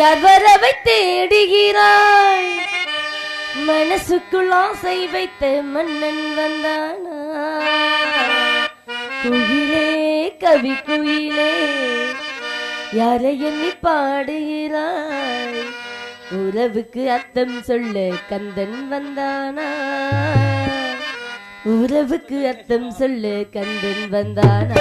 எவரவை தேடுகிறாய் மனசுக்குள் ஆசை வைத்த மன்னன் வந்தானா? குயிலே கவி குயிலே யாரை எண்ணி பாடுகிறாய் உறவுக்கு அர்த்தம் சொல்ல கந்தன் வந்தானா? உறவுக்கு அர்த்தம் சொல்ல கந்தன் வந்தானா?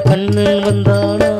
கண்ணு வந்தானா?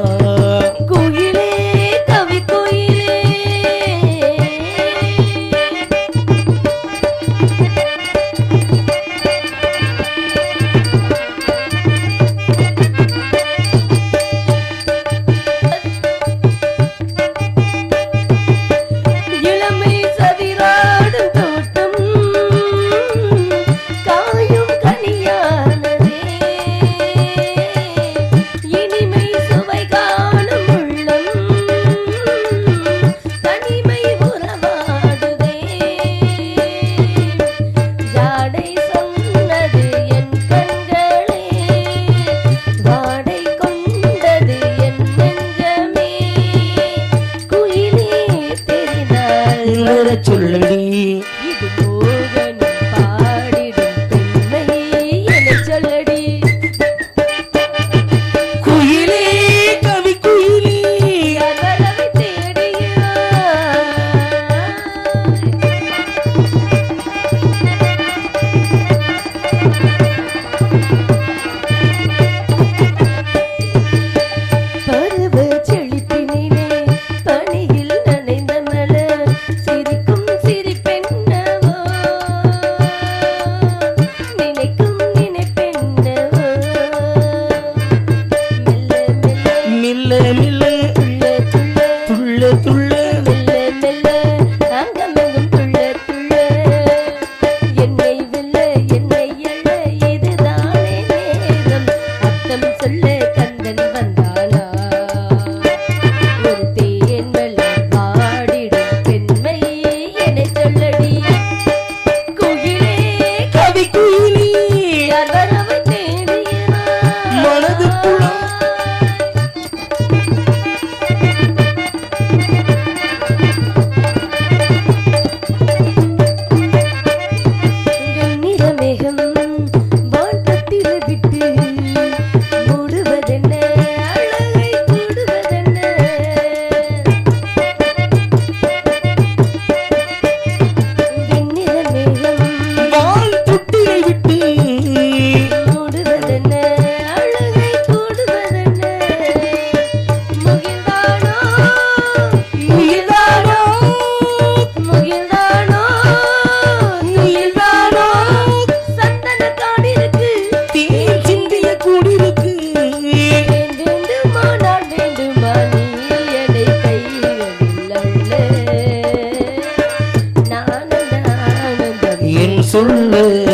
சொல்லு